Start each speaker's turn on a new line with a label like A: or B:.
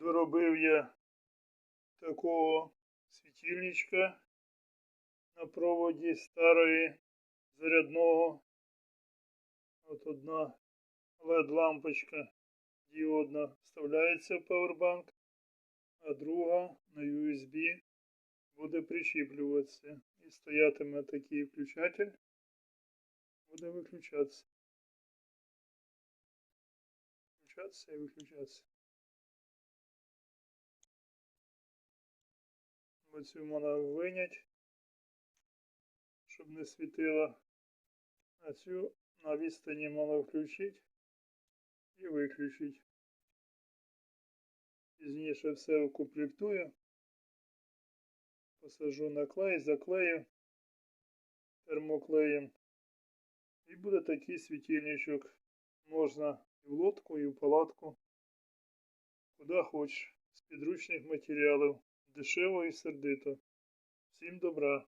A: Доробив я такого світильничка на проводі старої зарядного. От одна LED-лампочка діодна вставляється в павербанк, а друга на USB буде причіплюватися. І стоятиме такий включатель, буде виключатися. Включатися і виключатися. Оцю можна винять, щоб не світило. А цю на відстані можна включити і виключити. Пізніше все укомплектую. Посажу на клей, заклею термоклеєм. І буде такий світильничок. Можна і в лодку, і в палатку. Куди хочеш. З підручних матеріалів. Дешево і сердито. Всім добра!